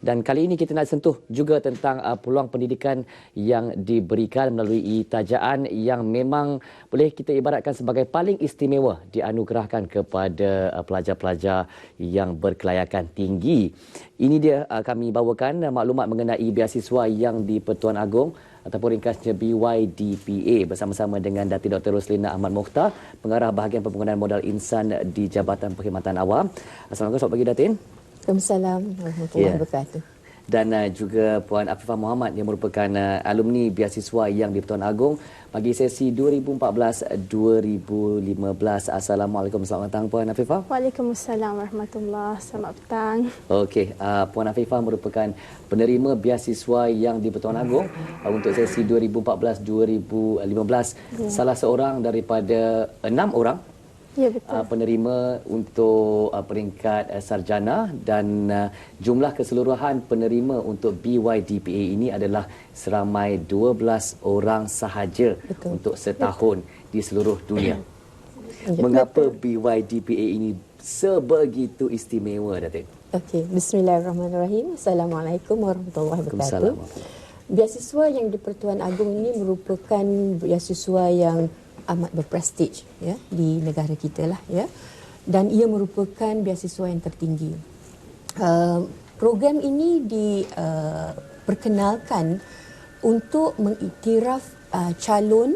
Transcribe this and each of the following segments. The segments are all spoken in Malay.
Dan kali ini kita nak sentuh juga tentang uh, peluang pendidikan yang diberikan melalui tajaan yang memang boleh kita ibaratkan sebagai paling istimewa dianugerahkan kepada uh, pelajar-pelajar yang berkelayakan tinggi. Ini dia uh, kami bawakan uh, maklumat mengenai beasiswa yang di Pertuan Agong ataupun ringkasnya BYDPA bersama-sama dengan Datin Dr. Roslina Ahmad Mokhtar, pengarah bahagian pembangunan modal insan di Jabatan Perkhidmatan Awam. Assalamualaikum, selamat pagi Datin. Waalaikumsalam warahmatullahi Ya. wabarakatuh. dan uh, juga Puan Afifah Muhammad yang merupakan uh, alumni beasiswa yang di Pertuan Agong bagi sesi 2014-2015. Assalamualaikum selamat datang Puan Afifah. Waalaikumsalam warahmatullahi Selamat petang. Okey, uh, Puan Afifah merupakan penerima beasiswa yang di Pertuan Agong uh, untuk sesi 2014-2015. Ya. Salah seorang daripada enam orang Ya betul. uh, penerima untuk uh, peringkat uh, sarjana dan uh, jumlah keseluruhan penerima untuk BYDPA ini adalah seramai 12 orang sahaja Betul. untuk setahun di seluruh dunia. Ya. Mengapa BYDPA ini sebegitu istimewa Datin? Okey, bismillahirrahmanirrahim. Assalamualaikum warahmatullahi wabarakatuh. Beasiswa yang di Pertuan Agong ini merupakan beasiswa yang amat berprestij ya di negara kita lah ya. Dan ia merupakan beasiswa yang tertinggi. Uh, program ini diperkenalkan untuk mengiktiraf uh, calon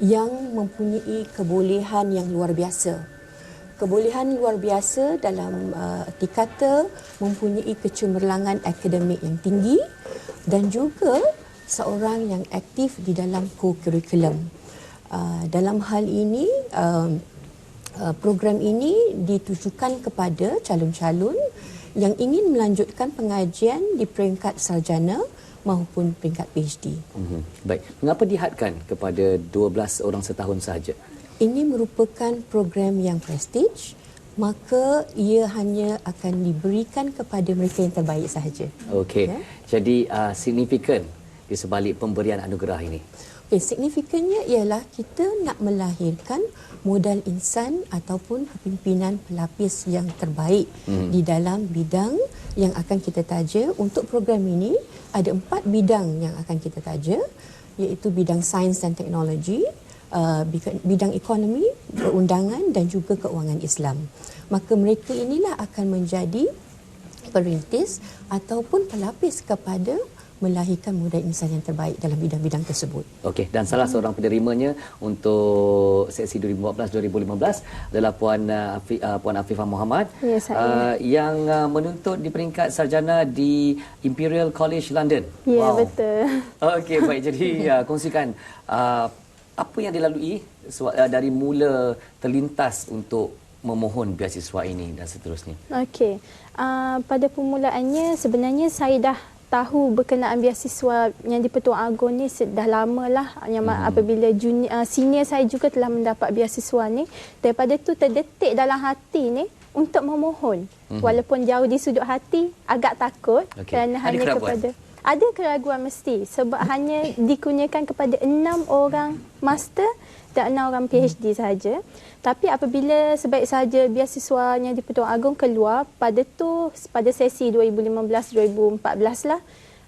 yang mempunyai kebolehan yang luar biasa kebolehan luar biasa dalam uh, erti kata mempunyai kecemerlangan akademik yang tinggi dan juga seorang yang aktif di dalam co-curriculum. Uh, dalam hal ini uh, uh, program ini ditujukan kepada calon-calon yang ingin melanjutkan pengajian di peringkat sarjana maupun peringkat PhD. Mhm. Baik, mengapa dihadkan kepada 12 orang setahun sahaja? ini merupakan program yang prestij maka ia hanya akan diberikan kepada mereka yang terbaik sahaja. Okey. Ya. Jadi uh, signifikan di sebalik pemberian anugerah ini. Okay, signifikannya ialah kita nak melahirkan modal insan ataupun kepimpinan pelapis yang terbaik hmm. di dalam bidang yang akan kita taja. Untuk program ini ada empat bidang yang akan kita taja iaitu bidang sains dan teknologi, uh, bidang- bidang ekonomi, perundangan dan juga keuangan Islam. Maka mereka inilah akan menjadi perintis ataupun pelapis kepada melahirkan modal insan yang terbaik dalam bidang-bidang tersebut. Okey, dan salah seorang penerimanya untuk sesi 2014-2015 adalah Puan uh, Afi, uh, Puan Afifah Muhammad Ya, uh, yang uh, menuntut di peringkat sarjana di Imperial College London. Ya betul. Okey, baik. Jadi uh, kongsikan uh, apa yang dilalui uh, dari mula terlintas untuk memohon beasiswa ini dan seterusnya. Okey. Uh, pada permulaannya sebenarnya saya dah tahu berkenaan beasiswa yang di Pertuan Agong ni dah lama lah yang hmm. apabila junior, uh, senior saya juga telah mendapat beasiswa ni daripada tu terdetik dalam hati ni untuk memohon hmm. walaupun jauh di sudut hati agak takut Okey. kerana Ada hanya kepada ada keraguan mesti sebab hanya dikurniakan kepada enam orang master dan enam orang PhD sahaja. Tapi apabila sebaik sahaja beasiswanya di Pertuan Agong keluar pada tu pada sesi 2015-2014 lah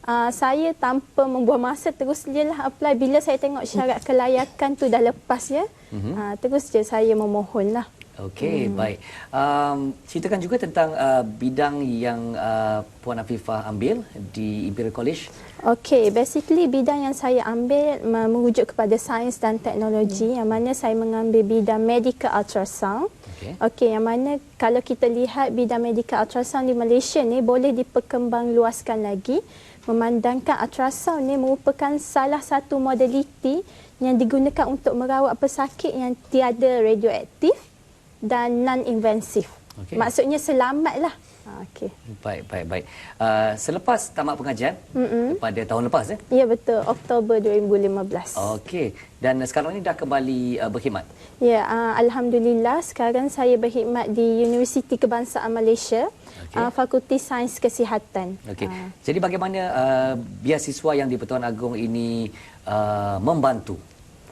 uh, saya tanpa membuang masa terus je lah apply bila saya tengok syarat kelayakan tu dah lepas ya. Mm-hmm. Uh, terus je saya memohon lah. Okey, hmm. baik. Um, ceritakan juga tentang uh, bidang yang uh, Puan Afifah ambil di Imperial College. Okey, basically bidang yang saya ambil me- merujuk kepada sains dan teknologi yang mana saya mengambil bidang medical ultrasound. Okey. Okey, yang mana kalau kita lihat bidang medical ultrasound di Malaysia ni boleh diperkembangluaskan lagi memandangkan ultrasound ni merupakan salah satu modaliti yang digunakan untuk merawat pesakit yang tiada radioaktif dan non-invasif. Okey. Maksudnya selamat lah. Ha, Okey. Baik, baik, baik. Uh, selepas tamat pengajian Mm-mm. pada tahun lepas eh. Ya betul, Oktober 2015. Okey. Dan sekarang ni dah kembali uh, berkhidmat. Ya, uh, alhamdulillah sekarang saya berkhidmat di Universiti Kebangsaan Malaysia, Okey. uh, Fakulti Sains Kesihatan. Okey. Ah. Jadi bagaimana uh, beasiswa yang di Pertuan Agong ini uh, membantu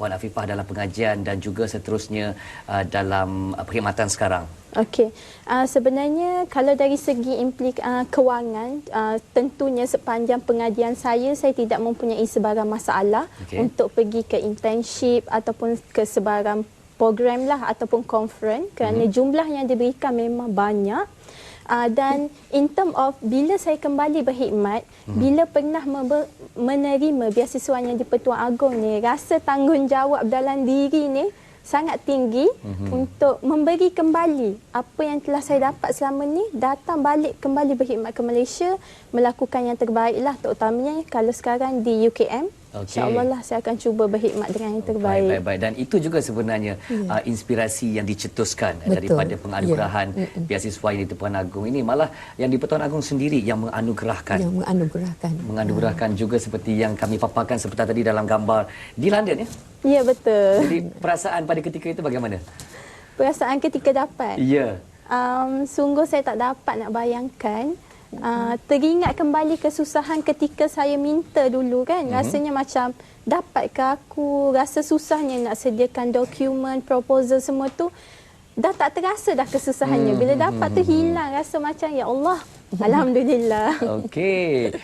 Puan Afifah dalam pengajian dan juga seterusnya uh, dalam uh, perkhidmatan sekarang? Okey, uh, sebenarnya kalau dari segi implik uh, kewangan, uh, tentunya sepanjang pengajian saya, saya tidak mempunyai sebarang masalah Okey. untuk pergi ke internship ataupun ke sebarang program lah ataupun conference kerana Mhm. jumlah yang diberikan memang banyak. Uh, dan in term of bila saya kembali berkhidmat, Mhm. bila pernah menerima beasiswanya di Pertuan Agong ni, rasa tanggungjawab dalam diri ni sangat tinggi mm-hmm. untuk memberi kembali apa yang telah saya dapat selama ni datang balik kembali berkhidmat ke Malaysia melakukan yang terbaik lah terutamanya kalau sekarang di UKM Okey. InsyaAllah lah saya akan cuba berkhidmat dengan yang terbaik. Baik, baik, baik. Dan itu juga sebenarnya yeah. uh, inspirasi yang dicetuskan Betul. daripada penganugerahan Ya. yeah. beasiswa ini di Pertuan Agong ini. Malah yang di Pertuan Agong sendiri yang menganugerahkan. yang menganugerahkan. Menganugerahkan juga seperti yang kami paparkan seperti tadi dalam gambar di London ya. Ya betul. Jadi perasaan pada ketika itu bagaimana? Perasaan ketika dapat. Ya. Um, sungguh saya tak dapat nak bayangkan. Uh, teringat kembali kesusahan ketika saya minta dulu kan. Mm-hmm. Rasanya macam dapat ke aku rasa susahnya nak sediakan dokumen, proposal semua tu. Dah tak terasa dah kesusahannya. Bila dapat tu hilang rasa macam ya Allah. Alhamdulillah. Okey.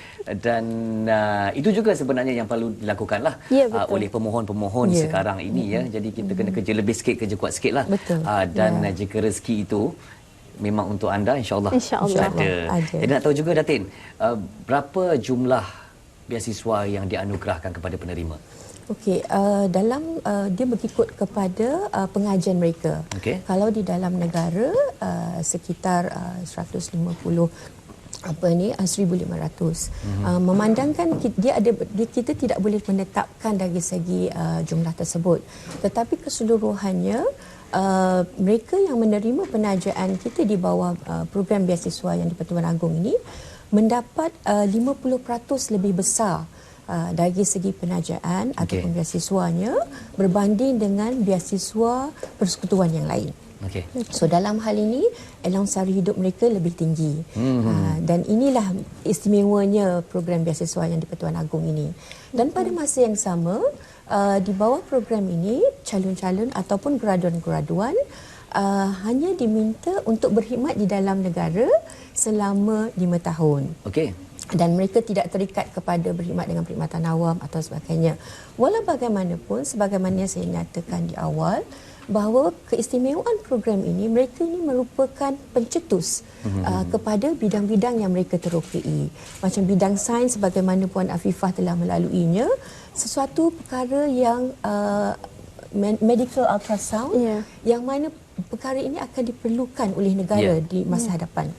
Dan uh, itu juga sebenarnya yang perlu dilakukanlah Ya, uh, oleh pemohon-pemohon Ya. sekarang ini ya. Jadi kita kena kerja lebih sikit, kerja kuat sikit lah. Betul. Uh, dan Ya. jika rezeki itu memang untuk anda insya-Allah InsyaAllah. ada. Ada. Jadi nak tahu juga Datin, uh, berapa jumlah beasiswa yang dianugerahkan kepada penerima? Okey, uh, dalam uh, dia mengikut kepada uh, pengajian mereka. Okey. Kalau di dalam negara uh, sekitar uh, 150 apa ni uh, 1500 mm-hmm. uh, memandangkan ki- dia ada dia, kita tidak boleh menetapkan dari segi uh, jumlah tersebut tetapi keseluruhannya uh, mereka yang menerima penajaan kita di bawah uh, program beasiswa yang di Pertuan Agong ini mendapat uh, 50% lebih besar uh, dari segi penajaan okay. ataupun beasiswanya berbanding dengan beasiswa persekutuan yang lain. Okey. So dalam hal ini allowance sara hidup mereka lebih tinggi. Mm-hmm. Uh, dan inilah istimewanya program beasiswa yang di Pertuan Agong ini. Dan pada masa yang sama uh, di bawah program ini calon-calon ataupun graduan-graduan uh, hanya diminta untuk berkhidmat di dalam negara selama lima tahun Okey. dan mereka tidak terikat kepada berkhidmat dengan perkhidmatan awam atau sebagainya. Walau bagaimanapun, sebagaimana yang saya nyatakan di awal, bahawa keistimewaan program ini, mereka ini merupakan pencetus mm-hmm. uh, kepada bidang-bidang yang mereka terokai. Macam bidang sains, sebagaimana Puan Afifah telah melaluinya, sesuatu perkara yang uh, me- medical ultrasound, Ya. yang mana perkara ini akan diperlukan oleh negara Ya. di masa hadapan.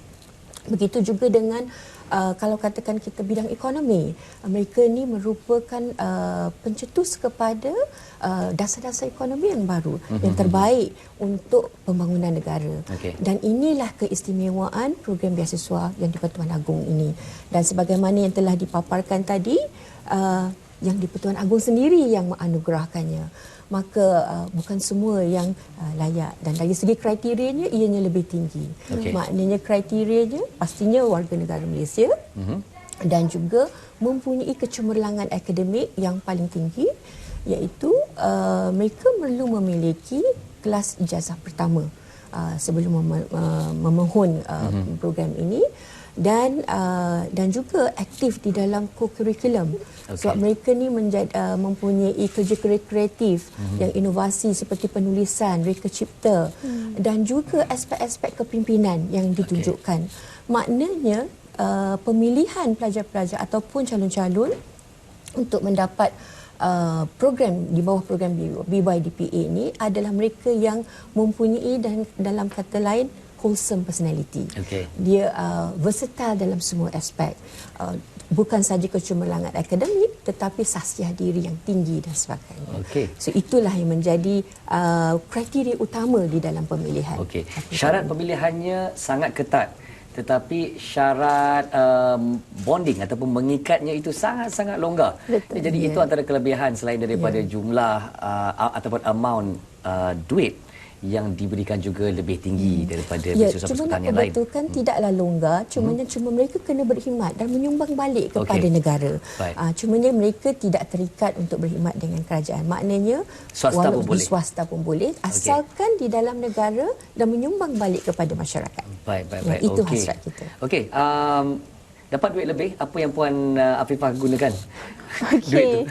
Begitu juga dengan uh, kalau katakan kita bidang ekonomi, mereka ni merupakan uh, pencetus kepada uh, dasar-dasar ekonomi yang baru, mm-hmm. yang terbaik untuk pembangunan negara. Okey. Dan inilah keistimewaan program beasiswa yang di Pertuan Agong ini. Dan sebagaimana yang telah dipaparkan tadi, uh, yang di Pertuan Agong sendiri yang menganugerahkannya maka uh, bukan semua yang uh, layak dan dari segi kriterianya ianya lebih tinggi. Okey. Maknanya kriterianya pastinya warga negara Malaysia Mhm. dan juga mempunyai kecemerlangan akademik yang paling tinggi iaitu uh, mereka perlu memiliki kelas ijazah pertama uh, sebelum mem- uh, memohon uh, mm-hmm. program ini dan uh, dan juga aktif di dalam co-curriculum Okey. sebab mereka ni menjadi uh, mempunyai kerja-kerja kreatif mm-hmm. yang inovasi seperti penulisan, reka cipta mm. dan juga aspek-aspek kepimpinan yang ditunjukkan. Maknanya uh, pemilihan pelajar-pelajar ataupun calon-calon untuk mendapat uh, program di bawah program BYDPA ini adalah mereka yang mempunyai dan dalam kata lain wholesome personality. Okey. Dia uh, versatile dalam semua aspek. Uh, bukan saja kecemerlangan akademik tetapi sasiah diri yang tinggi dan sebagainya. Okey. So itulah yang menjadi uh, kriteria utama di dalam pemilihan. Okey. Syarat pemilihannya sangat ketat. Tetapi syarat um, bonding ataupun mengikatnya itu sangat-sangat longgar. Betul. Jadi Ya. itu antara kelebihan selain daripada jumlah uh, ataupun amount uh, duit yang diberikan juga lebih tinggi daripada Ya, beasiswa cuma persukan nak yang lain. perbetulkan tidaklah longgar, cumanya cuma mereka kena berkhidmat dan menyumbang balik kepada Okey. negara. Baik. Ah, cumanya mereka tidak terikat untuk berkhidmat dengan kerajaan. Maknanya Swasta pun boleh. swasta pun boleh asalkan di dalam negara dan menyumbang balik kepada masyarakat. Baik, baik, Ya, baik. itu Okey. hasrat kita. Okey, um, dapat duit lebih apa yang puan uh, Afifah gunakan? duit Okey. tu.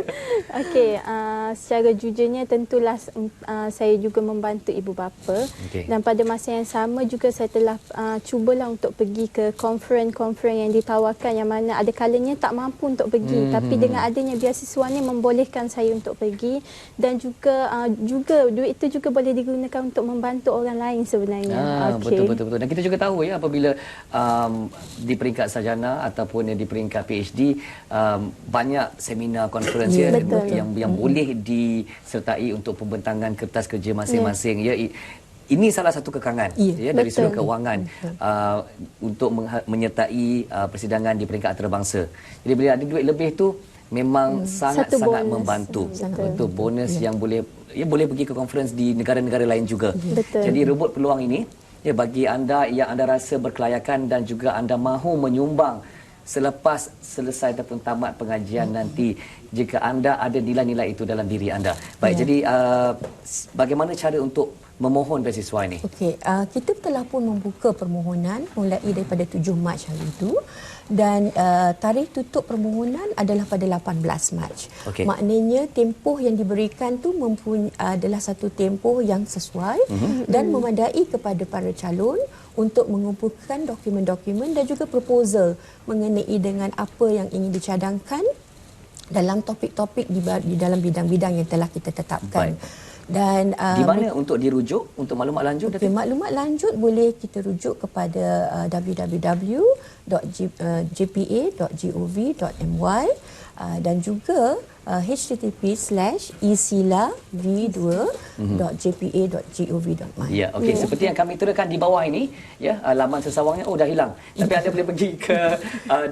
Okey, uh, secara jujurnya tentulah uh, saya juga membantu ibu bapa Okey. dan pada masa yang sama juga saya telah uh, cubalah untuk pergi ke conference-conference yang ditawarkan yang mana ada kalanya tak mampu untuk pergi Hmm, tapi hmm, dengan adanya beasiswa ni membolehkan saya untuk pergi dan juga uh, juga duit itu juga boleh digunakan untuk membantu orang lain sebenarnya. Ah, Okey. betul betul betul. Dan kita juga tahu ya apabila um, di peringkat sarjana ataupun di peringkat PhD um, banyak seminar konferensi Ya, ya, betul. yang yang boleh disertai untuk pembentangan kertas kerja masing-masing ya. I- ini salah satu kekangan Ya, ya dari betul. sudut kewangan uh, untuk mengha- menyertai uh, persidangan di peringkat antarabangsa. Jadi bila ada duit lebih tu memang sangat-sangat Satu bonus. membantu. Betul. Betul bonus yang boleh ya boleh pergi ke conference di negara-negara lain juga. Betul. Jadi rebut peluang ini ya bagi anda yang anda rasa berkelayakan dan juga anda mahu menyumbang selepas selesai ataupun tamat pengajian nanti jika anda ada nilai-nilai itu dalam diri anda. Baik, Ya. jadi uh, bagaimana cara untuk memohon beasiswa ini? Okey, uh, kita telah pun membuka permohonan mulai daripada 7 Mac hari itu dan uh, tarikh tutup permohonan adalah pada 18 Mac. Okey. Maknanya tempoh yang diberikan tu mempunyai adalah satu tempoh yang sesuai Mhm. dan memadai kepada para calon untuk mengumpulkan dokumen-dokumen dan juga proposal mengenai dengan apa yang ingin dicadangkan dalam topik-topik di, di dalam bidang-bidang yang telah kita tetapkan. Baik. Dan uh, Di mana untuk dirujuk untuk maklumat lanjut? Okay, Datuk? maklumat lanjut boleh kita rujuk kepada uh, www.jpa.gov.my uh, dan juga uh, http slash isila.v2.jpa.gov.my. Ya, okey. Seperti yang kami terakan di bawah ini, ya, uh, laman sesawangnya oh dah hilang. Tapi anda boleh pergi ke uh,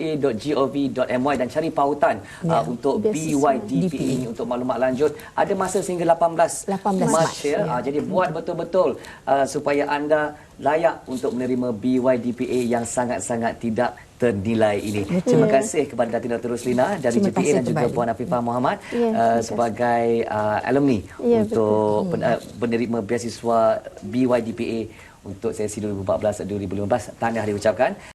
www.jpa.gov.my dan cari pautan uh, Ya. untuk. BYDPA ini untuk maklumat lanjut. Ada masa sehingga 18, 18 Mac Mac, ya. ya. Uh, jadi buat betul-betul uh, supaya anda layak untuk menerima BYDPA yang sangat-sangat tidak ternilai ini. Terima kasih kepada Datin Dr. Ruslina dari Terima JPA dan juga kembali. Puan Afifah Muhammad Ya, uh, sebagai uh, alumni Ya, untuk pen, uh, penerima beasiswa BYDPA untuk sesi 2014-2015. Tahniah diucapkan.